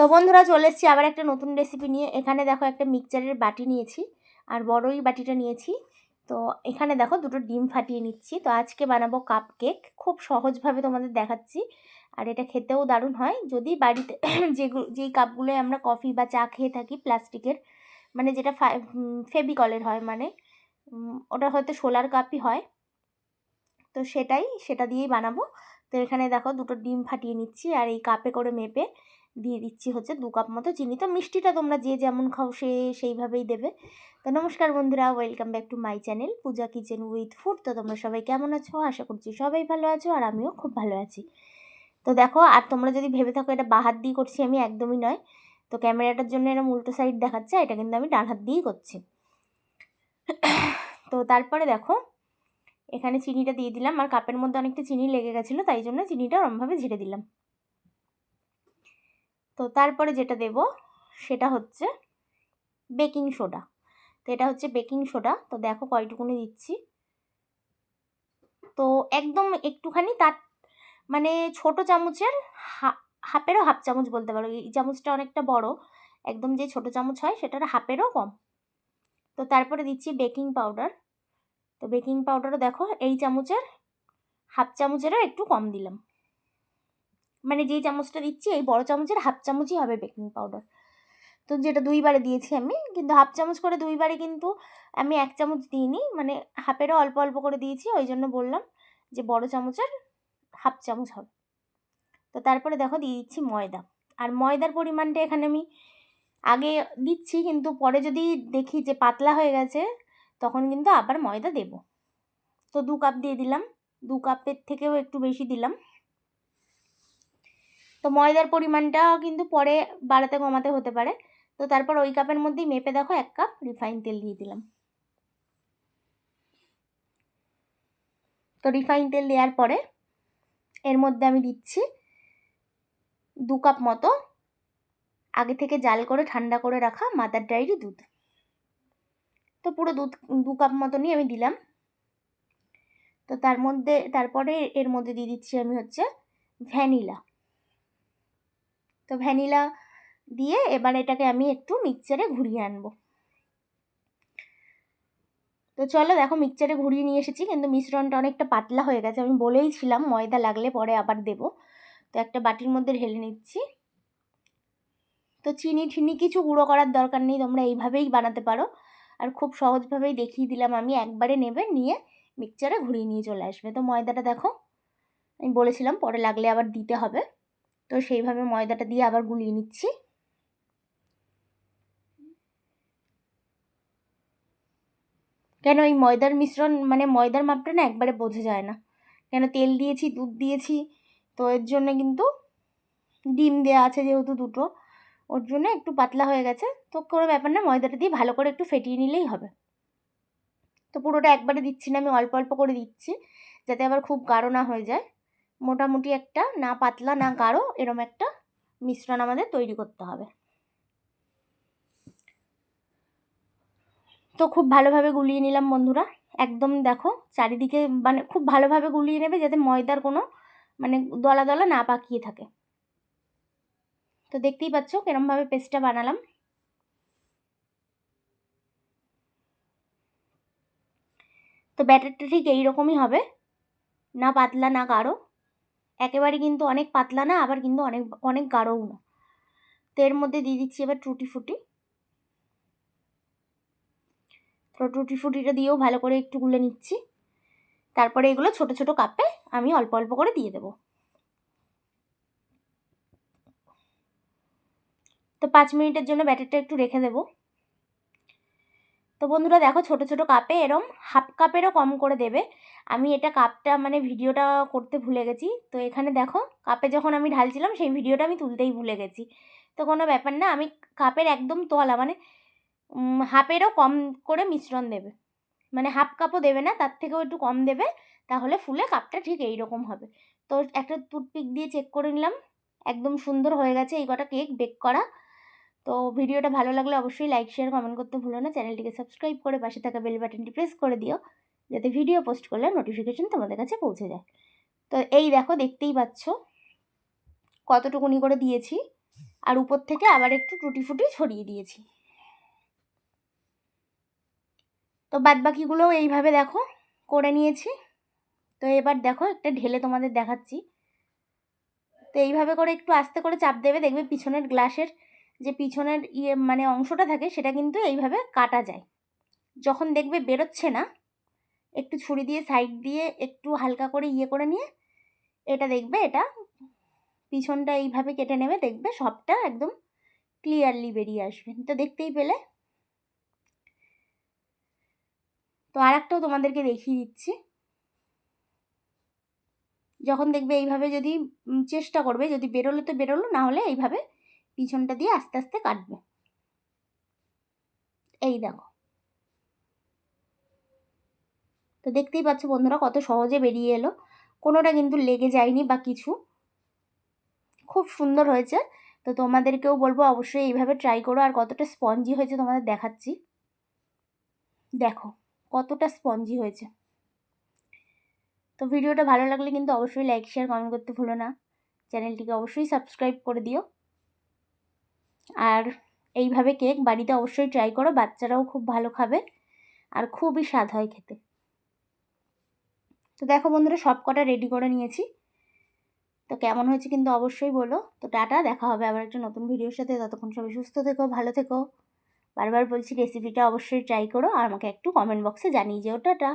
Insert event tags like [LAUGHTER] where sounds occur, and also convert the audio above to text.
তো বন্ধুরা চলে এসেছি আবার একটা নতুন রেসিপি নিয়ে। এখানে দেখো একটা মিক্সচারের বাটি নিয়েছি আর বড়ই বাটিটা নিয়েছি। তো এখানে দেখো দুটো ডিম ফাটিয়ে নিচ্ছি। তো আজকে বানাবো কাপ কেক খুব সহজভাবে তোমাদের দেখাচ্ছি আর এটা খেতেও দারুণ হয়। যদি বাড়িতে [COUGHS] যেগুলো যেই কাপগুলোয় আমরা কফি বা চা খেয়ে থাকি প্লাস্টিকের মানে যেটা ফেবিকলের হয় মানে ওটা হয়তো সোলার কাপই হয়। তো সেটাই, সেটা দিয়েই বানাবো। তো এখানে দেখো দুটো ডিম ফাটিয়ে নিচ্ছি আর এই কাপে করে মেপে দিয়ে দিচ্ছি হচ্ছে দু কাপ মতো চিনি। তো মিষ্টিটা তোমরা যে যেমন খাও সে সেইভাবেই দেবে। তো নমস্কার বন্ধুরা welcome back to my channel Puja kitchen with food তো তোমরা সবাই কেমন আছো? আশা করছি সবাই ভালো আছো আর আমিও খুব ভালো আছি। তো দেখো, আর তোমরা যদি ভেবে থাকো এটা বাহাত দিয়ে করছি আমি, একদমই নয়। তো ক্যামেরাটার জন্য এরকম উল্টো সাইড দেখাচ্ছে, এটা কিন্তু আমি ডান হাত দিয়েই করছি। তো তারপরে দেখো, এখানে চিনিটা দিয়ে দিলাম। আর কাপের মধ্যে অনেকটা চিনি লেগে গেছিল, তাই জন্য চিনিটা ওরমভাবে ঝেড়ে দিলাম। তো তারপরে যেটা দেব সেটা হচ্ছে বেকিং সোডা। তো এটা হচ্ছে বেকিং সোডা। তো দেখো কয়টুকুনি দিচ্ছি। তো একদম একটুখানি তার মানে ছোট চামচের হাফেরও হাফ চামচ বলতে পারো। এই চামচটা অনেকটা বড়। একদম যে ছোট চামচ হয় সেটার হাফেরও কম। তো তারপরে দিচ্ছি বেকিং পাউডার। তো বেকিং পাউডারও দেখো এই চামচের হাফ চামচেরও একটু কম দিলাম। মানে যেই চামচটা দিচ্ছি, এই বড় চামচের হাফ চামচই হবে বেকিং পাউডার তো যেটা দুইবারে দিয়েছি আমি, কিন্তু হাফ চামচ করে দুইবারে কিন্তু আমি এক চামচ দিইনি মানে হাফেরও অল্প অল্প করে দিয়েছি, ওই জন্য বললাম যে বড় চামচের হাফ চামচ হবে। তো তারপরে দেখো দিয়ে দিচ্ছি ময়দা। আর ময়দার পরিমাণটা এখানে আমি আগে দিচ্ছি, কিন্তু পরে যদি দেখি যে পাতলা হয়ে গেছে, তখন কিন্তু আবার ময়দা দেব। তো দু কাপ দিয়ে দিলাম, দু কাপের থেকেও একটু বেশি দিলাম। তো ময়দার পরিমাণটা কিন্তু পরে বাড়াতে কমাতে হতে পারে। তো তারপর ওই কাপের মধ্যেই মেপে দেখো এক কাপ রিফাইন তেল দিয়ে দিলাম। তো রিফাইন তেল দেওয়ার পরে এর মধ্যে আমি দিচ্ছি দু কাপ মতো আগে থেকে জাল করে ঠান্ডা করে রাখা মাদার ডায়েরি দুধ। তো পুরো দুধ, দু কাপ মতনই আমি দিলাম। তো তার মধ্যে, তারপরে এর মধ্যে দিয়ে দিচ্ছি আমি হচ্ছে ভ্যানিলা। তো ভ্যানিলা দিয়ে এবার এটাকে আমি একটু মিক্সচারে ঘুরিয়ে আনব। তো চলো দেখো মিক্সচারে ঘুরিয়ে নিয়ে এসেছি, কিন্তু মিশ্রণটা অনেকটা পাতলা হয়ে গেছে। আমি বলেই ছিলাম ময়দা লাগলে পরে আবার দেব। তো একটা বাটির মধ্যে ঢেলে নিচ্ছি। তো চিনি ঠিনি কিছু গুঁড়ো করার দরকার নেই, তোমরা এইভাবেই বানাতে পারো। আর খুব সহজভাবেই দেখিয়ে দিলাম আমি, একবারে নেবে, নিয়ে মিক্সচারে ঘুরিয়ে নিয়ে চলে আসবে। তো ময়দাটা দেখো, আমি বলেছিলাম পরে লাগলে আবার দিতে হবে। তো সেইভাবে ময়দাটা দিয়ে আবার গুলিয়ে নিচ্ছি। কেন এই ময়দার মিশ্রণ মানে ময়দার মাপটা না একবারে বোঝা যায় না। কেন তেল দিয়েছি, দুধ দিয়েছি, তো এর জন্য কিন্তু ডিম দেওয়া আছে যেহেতু দুটো, ওর জন্য একটু পাতলা হয়ে গেছে। তো কোনো ব্যাপার না, ময়দাটা দিয়ে ভালো করে একটু ফেটিয়ে নিলেই হবে। তো পুরোটা একবারে দিচ্ছি না, আমি অল্প অল্প করে দিচ্ছি, যাতে আবার খুব গাঢ় না হয়ে যায়। মোটামুটি একটা, না পাতলা, না গাঢ়, এরম একটা মিশ্রণ আমাদের তৈরি করতে হবে। তো খুব ভালোভাবে গুলিয়ে নিলাম বন্ধুরা। একদম দেখো চারিদিকে মানে খুব ভালোভাবে গুলিয়ে নেবে যাতে ময়দার কোনো মানে দলা দলা না পাকিয়ে থাকে। তো দেখতেই পাচ্ছ কেরমভাবে পেস্টটা বানালাম। তো ব্যাটারটা ঠিক এইরকমই হবে, না পাতলা, না গাঢ়। একেবারে কিন্তু অনেক পাতলা না, আবার কিন্তু অনেক অনেক গাঢ়ও না। তো এর মধ্যে দিয়ে দিচ্ছি এবার টুটি ফুটি। তো টুটি ফুটিটা দিয়েও ভালো করে একটু গুলে নিচ্ছি। তারপরে এগুলো ছোট ছোট কাপে আমি অল্প অল্প করে দিয়ে দেবো। তো পাঁচ মিনিটের জন্য ব্যাটারটা একটু রেখে দেবো। তো বন্ধুরা দেখো ছোট ছোট কাপে এরম হাফ কাপেরও কম করে দেবে। আমি এটা কাপটা মানে ভিডিওটা করতে ভুলে গেছি। তো এখানে দেখো কাপে যখন আমি ঢালছিলাম সেই ভিডিওটা আমি তুলতেই ভুলে গেছি। তো কোনো ব্যাপার না, আমি কাপের একদম তোলা মানে হাফেরও কম করে মিশ্রণ দেবে। মানে হাফ কাপও দেবে না, তার থেকেও একটু কম দেবে, তাহলে ফুলে কাপটা ঠিক এই রকম হবে। তো একটা টুথপিক দিয়ে চেক করে নিলাম। একদম সুন্দর হয়ে গেছে এই কটা কেক বেক করা। ভিডিওটা ভালো লাগলে অবশ্যই লাইক শেয়ার কমেন্ট করতে ভুলো না। চ্যানেলটিকে সাবস্ক্রাইব করে পাশে থাকা বেল বাটনটি প্রেস করে দিও, যাতে ভিডিও পোস্ট করলে নোটিফিকেশন তোমাদের কাছে পৌঁছে যায়। তো এই দেখো, দেখতেই পাচ্ছ কতটুকুনি করে দিয়েছি, আর উপর থেকে আবার একটু টুটি ফুটি ছড়িয়ে দিয়েছি। তো বাদ বাকিগুলোও এইভাবে দেখো করে নিয়েছি। তো এবার দেখো একটা ঢেলে তোমাদের দেখাচ্ছি। তো এইভাবে করে একটু আস্তে করে চাপ দেবে, দেখবে পিছনের গ্লাসের যে পিছনের ইয়ে মানে অংশটা থাকে সেটা কিন্তু এইভাবে কাটা যায়। যখন দেখবে বেরোচ্ছে না, একটু ছুরি দিয়ে সাইড দিয়ে একটু হালকা করে ইয়ে করে নিয়ে এটা দেখবে, এটা পিছনটা এইভাবে কেটে নেবে, দেখবে সবটা একদম ক্লিয়ারলি বেরিয়ে আসবে। তো দেখতেই পেলে। তো আর একটাও তোমাদেরকে দেখিয়ে দিচ্ছি। যখন দেখবে এইভাবে যদি চেষ্টা করবে, যদি বেরোলো তো বেরোলো, না হলে এইভাবে পিছনটা দিয়ে আস্তে আস্তে কাটবে। এই দেখো। তো দেখতেই পাচ্ছ বন্ধুরা কত সহজে বেরিয়ে এলো। কোনোটা কিন্তু লেগে যায়নি বা কিছু। খুব সুন্দর হয়েছে। তো তোমাদেরকেও বলব অবশ্যই এইভাবে ট্রাই করো। আর কতটা স্পঞ্জি হয়েছে তোমাদের দেখাচ্ছি। দেখো, কতটা স্পঞ্জি হয়েছে। তো ভিডিওটা ভালো লাগলে কিন্তু অবশ্যই লাইক শেয়ার কমেন্ট করতে ভুলো না। চ্যানেলটিকে অবশ্যই সাবস্ক্রাইব করে দিও। আর এইভাবে কেক বাড়িতে অবশ্যই ট্রাই করো, বাচ্চারাও খুব ভালো খাবে আর খুবই স্বাদ হয় খেতে। তো দেখো বন্ধুরা সব কটা রেডি করে নিয়েছি। তো কেমন হয়েছে কিন্তু অবশ্যই বলো। তো টাটা, দেখা হবে আবার একটা নতুন ভিডিওর সাথে। ততক্ষণ সবাই সুস্থ থেকো, ভালো থেকো। বারবার বলছি রেসিপিটা অবশ্যই ট্রাই করো আর আমাকে একটু কমেন্ট বক্সে জানিয়ে যেও। টাটা!